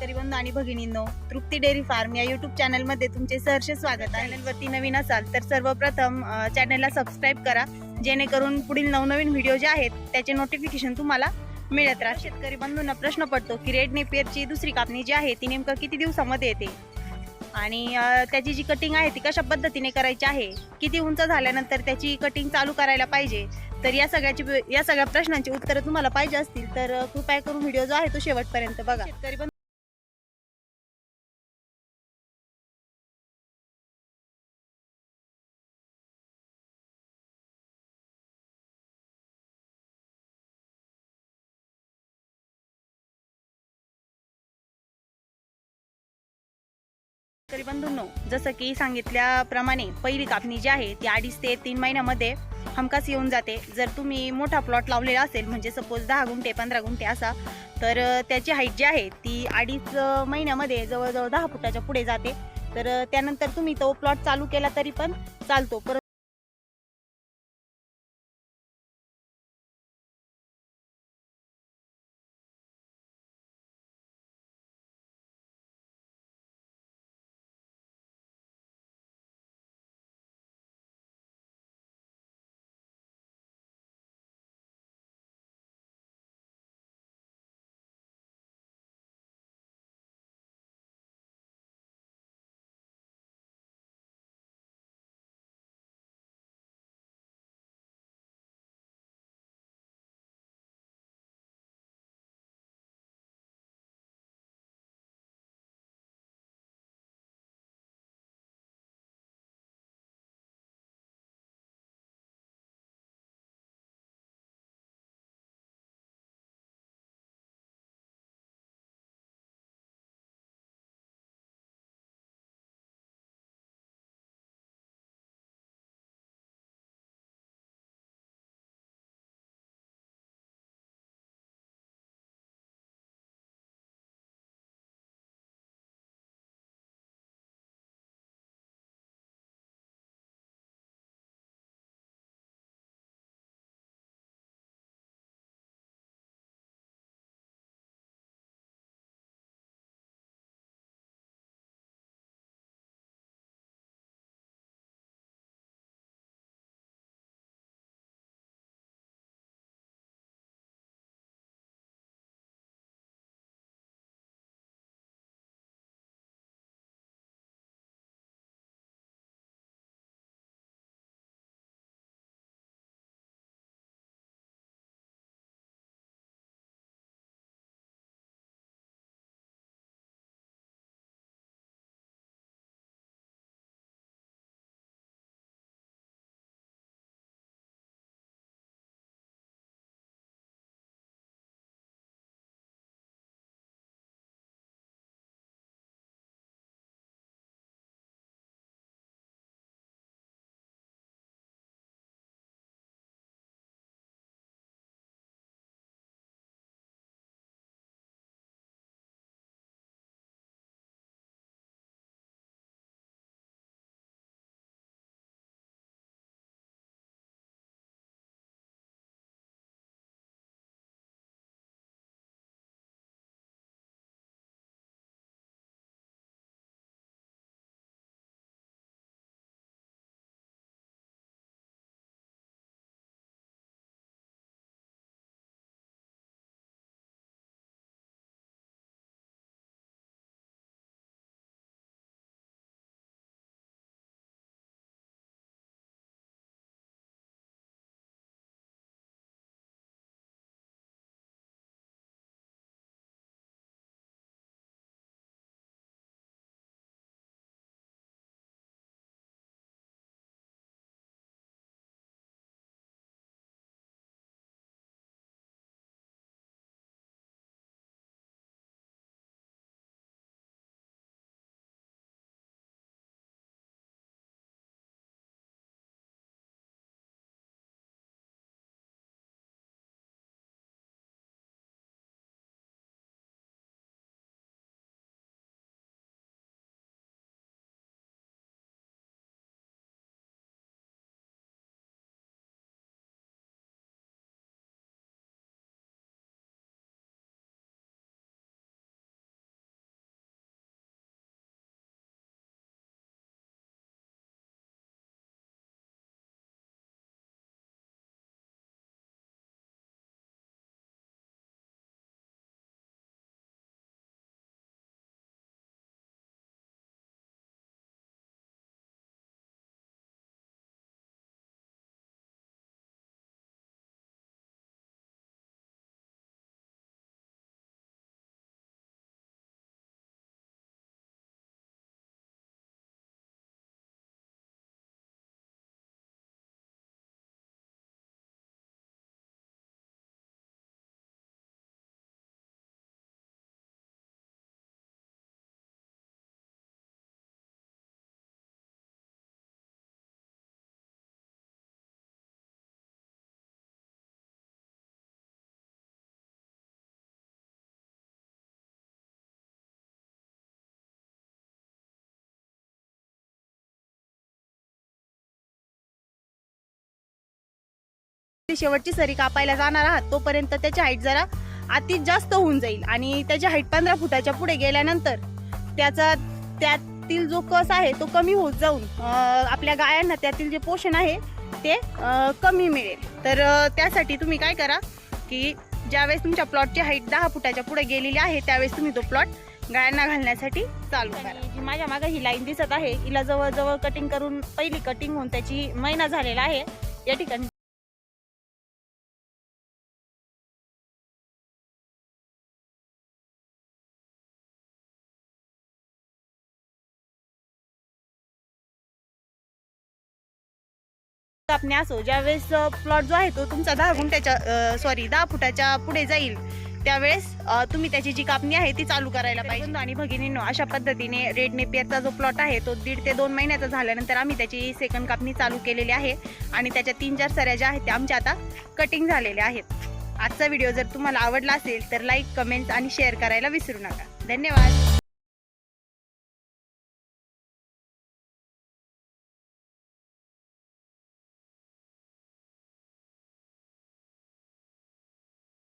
शेतकरी बंधू आणि भगिनींनो तृप्ती डेअरी फार्म या युट्यूब चॅनलमध्ये तुमचे सहर्ष स्वागत आहे. चॅनलवरती नवीन असाल तर सर्वप्रथम चॅनलला सबस्क्राईब करा जेणेकरून पुढील नवनवीन व्हिडिओ जे आहेत त्याचे नोटिफिकेशन तुम्हाला मिळत राहा शेतकरी बंधूंना प्रश्न पडतो की रेड नेपियरची दुसरी कापणी जी आहे ती नेमकं किती दिवसामध्ये येते? आणि त्याची जी कटिंग आहे ती कशा पद्धतीने करायची आहे? किती उंच झाल्यानंतर त्याची कटिंग चालू करायला पाहिजे? तर या सगळ्याची या सगळ्या प्रश्नांची उत्तरं तुम्हाला पाहिजे असतील तर कृपया करून व्हिडिओ जो आहे तो शेवटपर्यंत बघा. शेतकरी शेतकरी बंधूंनो जसं की सांगितल्याप्रमाणे पहिली कापणी जी आहे ती अडीच ते तीन महिन्यामध्ये हमखास येऊन जाते. जर तुम्ही मोठा प्लॉट लावलेला असेल म्हणजे सपोज दहा गुंठे पंधरा गुंठे असा तर त्याची हाईट जी आहे ती अडीच महिन्यामध्ये जवळजवळ दहा फुटाच्या पुढे जाते. तर त्यानंतर तुम्ही तो प्लॉट चालू केला तरी पण चालतो. परंतु शेवटची सरी कापायला जाणार आहात तोपर्यंत त्याची हाईट जरा अति जास्त होऊन जाईल. आणि त्याची हाईट पंधरा फुटाच्या पुढे गेल्यानंतर त्याचा त्यातील जो कस आहे तो कमी होत जाऊन आपल्या गायांना त्यातील जे पोषण आहे ते कमी मिळेल. तर त्यासाठी तुम्ही काय करा की ज्यावेळेस तुमच्या प्लॉटची हाईट दहा फुटाच्या पुढे गेलेली आहे त्यावेळेस तुम्ही तो प्लॉट गायांना घालण्यासाठी चालू करा. जी माझ्या मागे ही लाईन दिसत आहे हिला जवळजवळ कटिंग करून पहिली कटिंग होऊन त्याची महिना झालेला आहे. या ठिकाणी कापणी असो ज्यावेळेस प्लॉट जो आहे तो तुमचा दहा गुंठ्याच्या सॉरी दहा फुटाच्या पुढे जाईल त्यावेळेस तुम्ही त्याची जी कापणी आहे ती चालू करायला पाहिजे. आणि भगिनींनो अशा पद्धतीने रेड नेपियरचा जो प्लॉट आहे तो दीड ते दोन महिन्याचा झाल्यानंतर आम्ही त्याची सेकंड कापणी चालू केलेली आहे आणि त्याच्या तीन चार सऱ्या ज्या आहेत त्या आमच्या आता कटिंग झालेल्या आहेत. आजचा व्हिडिओ जर तुम्हाला आवडला असेल तर लाईक कमेंट्स आणि शेअर करायला विसरू नका. धन्यवाद.